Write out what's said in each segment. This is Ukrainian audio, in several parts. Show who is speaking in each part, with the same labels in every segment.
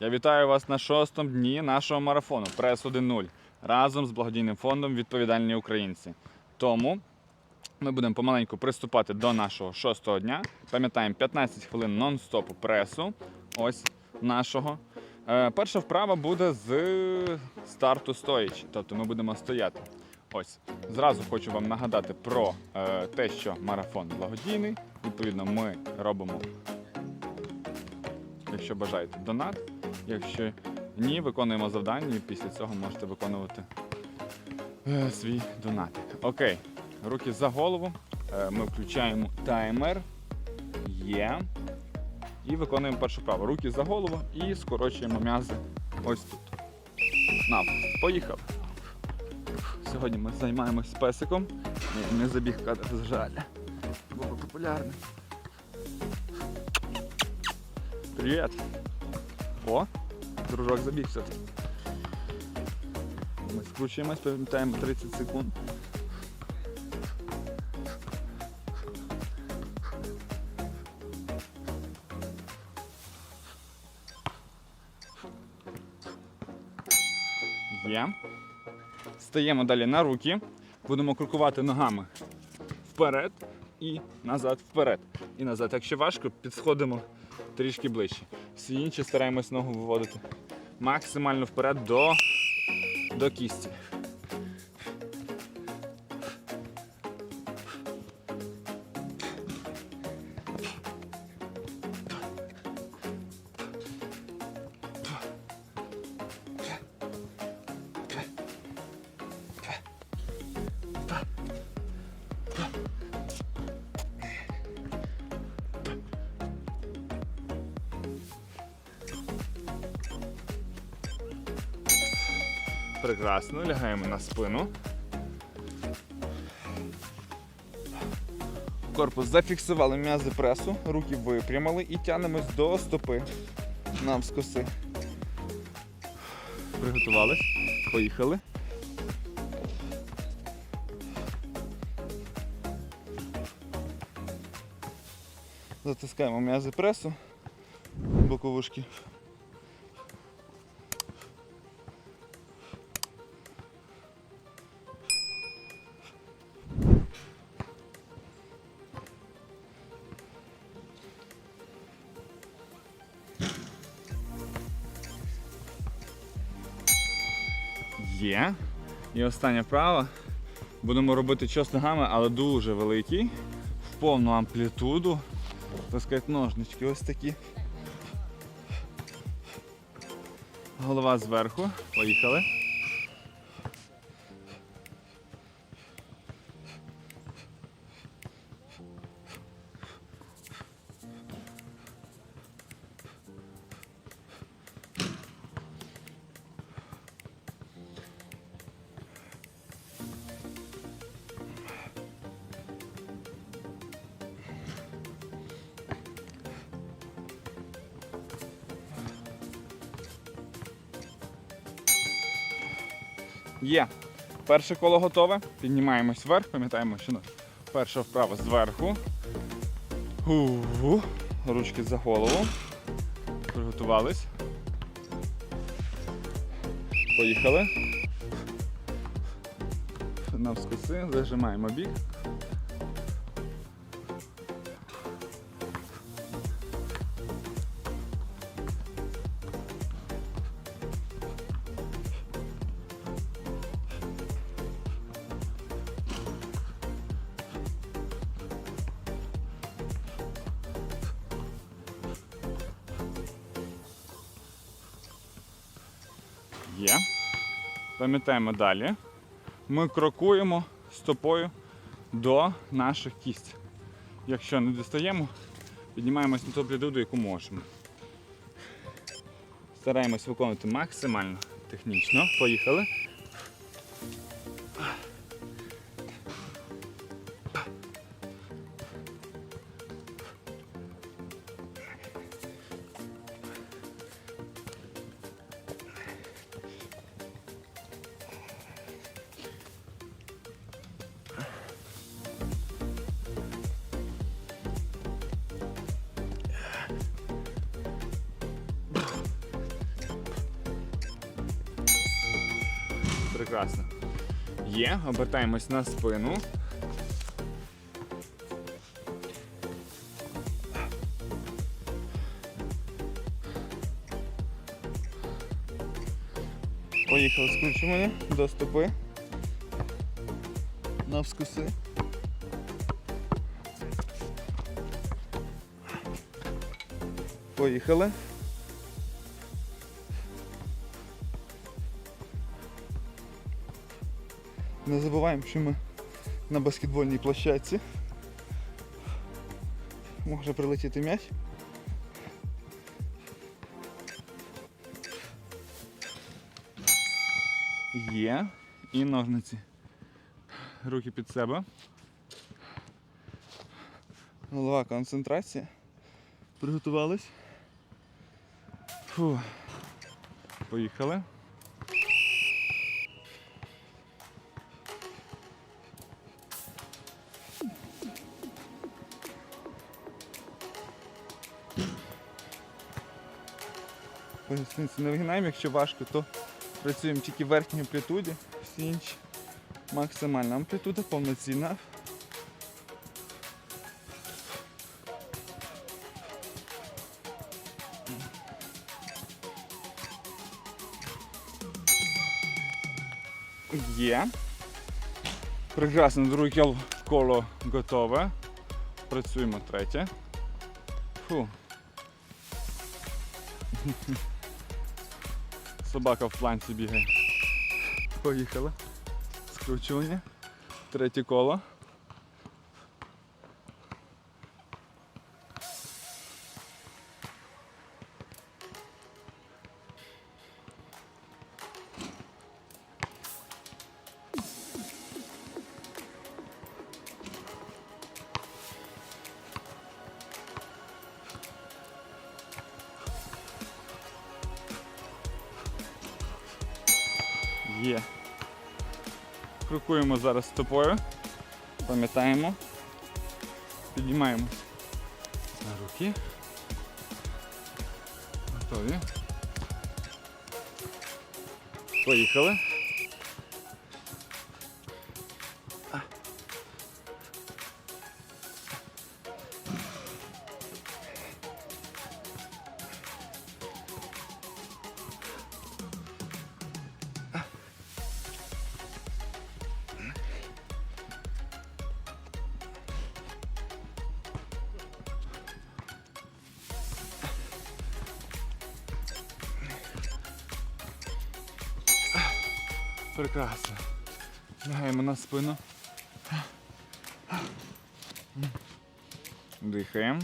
Speaker 1: Я вітаю вас на шостому дні нашого марафону Прес 1.0 разом з благодійним фондом Відповідальні українці. Тому ми будемо помаленьку приступати до нашого шостого дня. Пам'ятаємо 15 хвилин нон-стопу пресу. Ось нашого. Е, перша вправа буде з старту стоячи, тобто ми будемо стояти. Ось зразу хочу вам нагадати про е, те, що марафон благодійний. Відповідно, ми робимо, якщо бажаєте, донат. Якщо ні, виконуємо завдання і після цього можете виконувати е, свій донатик. Окей, руки за голову. Е, ми включаємо таймер. Є. І виконуємо першу вправу. Руки за голову і скорочуємо м'язи ось тут. Навпаки. Поїхали. Сьогодні ми займаємось песиком. Не, не забіг кадр, жаль. Було популярне. Привіт! О, дружок забіг все-таки. Ми скручуємось, пам'ятаємо 30 секунд. Є. Стаємо далі на руки. Будемо крокувати ногами вперед і назад, вперед. І назад. Якщо важко, підсходимо трішки ближче. Всі інші стараємось ногу виводити максимально вперед до, до кісті. Прекрасно, лягаємо на спину. Корпус зафіксували м'язи пресу, руки випрямили і тянемось до стопи навскоси. Приготувались. Поїхали. Затискаємо м'язи пресу, боковушки. Є. І остання вправа. Будемо робити час ногами, але дуже великий. В повну амплітуду. Так ножнички ось такі. Голова зверху. Поїхали. Є. Перше коло готове. Піднімаємось вверх, пам'ятаємо, що перша вправа зверху. У-у-у. Ручки за голову. Приготувались. Поїхали. Навскоси, зажимаємо бік. Є. Пам'ятаємо далі. Ми крокуємо стопою до наших кість. Якщо не дістаємо, піднімаємось на ту до яку можемо. Стараємось виконувати максимально технічно. Поїхали. Прекрасно. Є, обертаємось на спину. Поїхали скручування до стопи. Навскуси. Поїхали. Не забуваємо, що ми на баскетбольній площадці. Може прилетіти м'яч. Є. І ножниці. Руки під себе. Голова концентрація. Приготувались. Фу. Поїхали. Поясниці не вигинаємо, якщо важко, то працюємо тільки в верхній амплітуді, всі інші максимальна амплітуда, повноцінна. Є. Прекрасно, друге кол- коло готове. Працюємо третє. Фу. Собака в планці бігає. Поїхали. Скручування. Третє коло. Крокуємо зараз стопою. Пам'ятаємо. Піднімаємось на руки. Готові. Поїхали. Прекрасно. Лягаємо на спину. Дихаємо.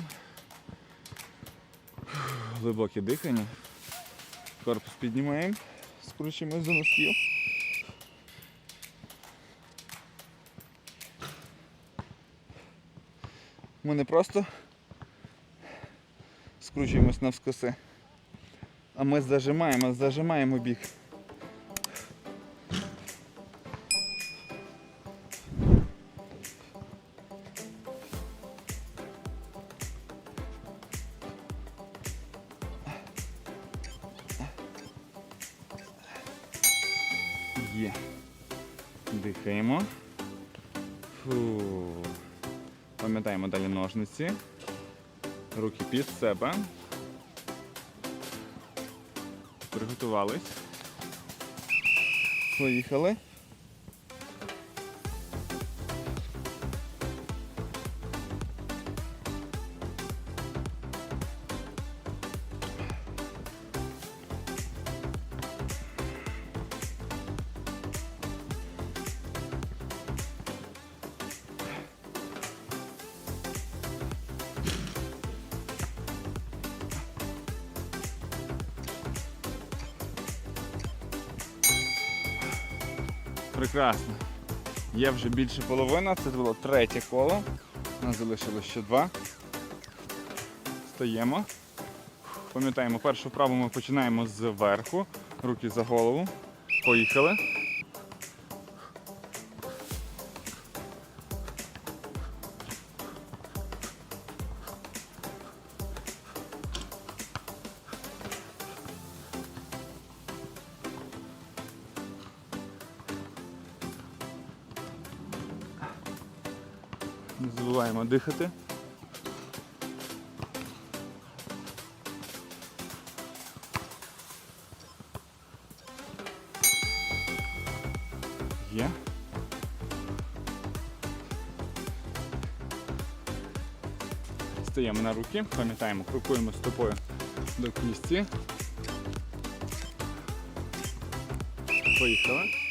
Speaker 1: Глибоке дихання. Корпус піднімаємо, скручуємось до носків. Ми не просто скручуємось навскоси, а ми зажимаємо, зажимаємо біг. Є. Дихаємо. Фу. Пам'ятаємо далі ножниці. Руки під себе. Приготувались. Поїхали. Прекрасно. Є вже більше половина, це було третє коло. У нас залишилось ще два. Стаємо. Пам'ятаємо, першу вправу ми починаємо зверху. Руки за голову. Поїхали. Не забуваємо дихати. Є. Стаємо на руки, пам'ятаємо, крокуємо стопою до кісті. Поїхали.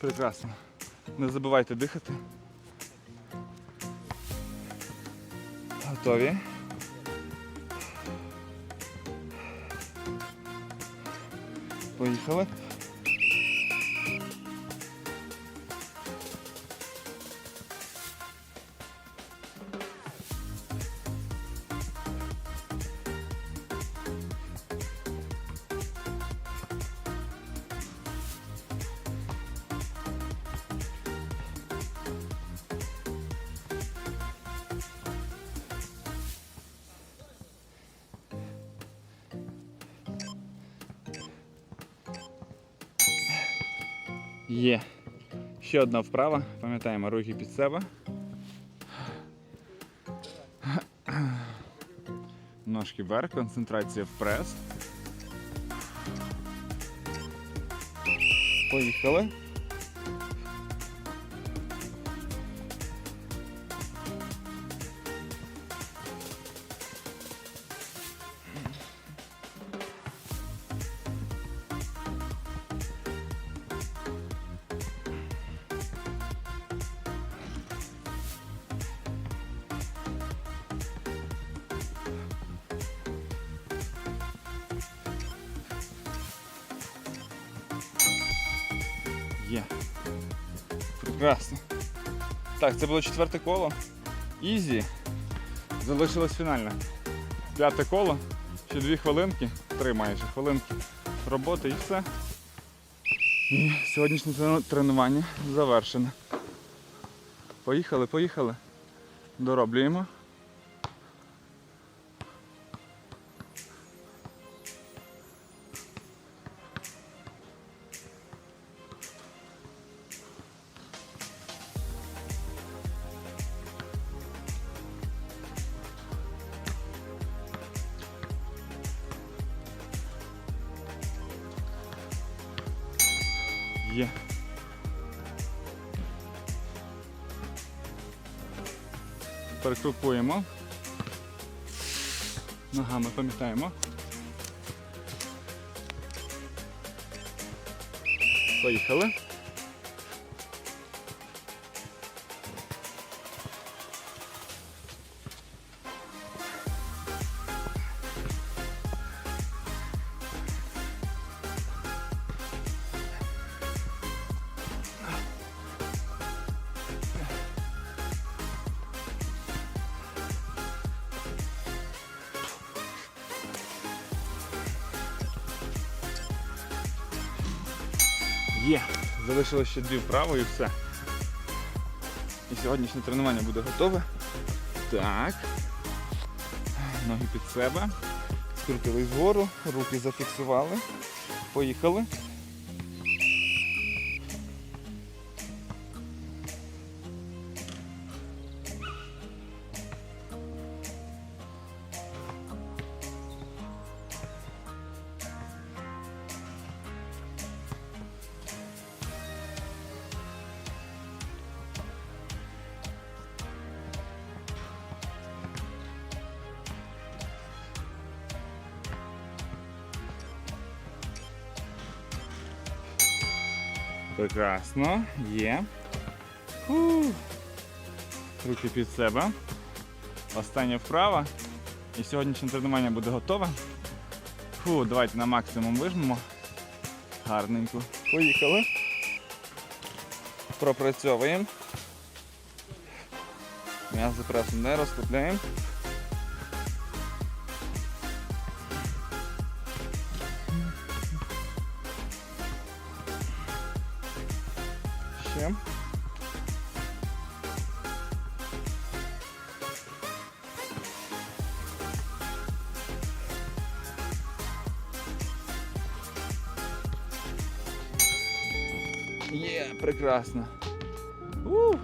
Speaker 1: Прекрасно. Не забувайте дихати. Готові. Поїхали. Є. Ще одна вправа. Пам'ятаємо руки під себе. Ножки вверх, концентрація в прес. Поїхали. Прекрасно. Так, це було четверте коло. Ізі. Залишилось фінальне. П'яте коло. Ще дві хвилинки, три майже хвилинки роботи і все. І сьогоднішнє тренування завершено. Поїхали, поїхали. Дороблюємо. Є. Перекрукуємо. Ногами пам'ятаємо. Поїхали. Є. Залишилось ще дві вправо і все. І сьогоднішнє тренування буде готове. Так. Ноги під себе. Скрутили згору, руки зафіксували. Поїхали. Прекрасно. Є. Фу. Руки під себе. Остання вправа. І сьогоднішнє тренування буде готове. Фу, давайте на максимум вижмемо. Гарненько. Поїхали. Пропрацьовуємо. М'ясо пресу не розслабляємо. Ще. Є, прекрасно. Ух.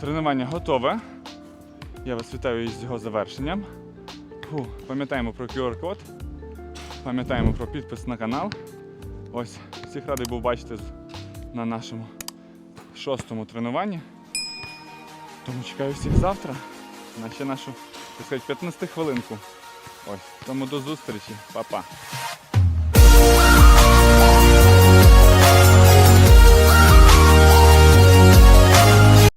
Speaker 1: Тренування готове. Я вас вітаю із його завершенням. Пам'ятаємо про QR-код, пам'ятаємо про підпис на канал. Ось, всіх радий був бачити на нашому шостому тренуванні. Тому чекаю всіх завтра на ще нашу так сказати, 15 хвилинку. Ось, тому до зустрічі, Па-па.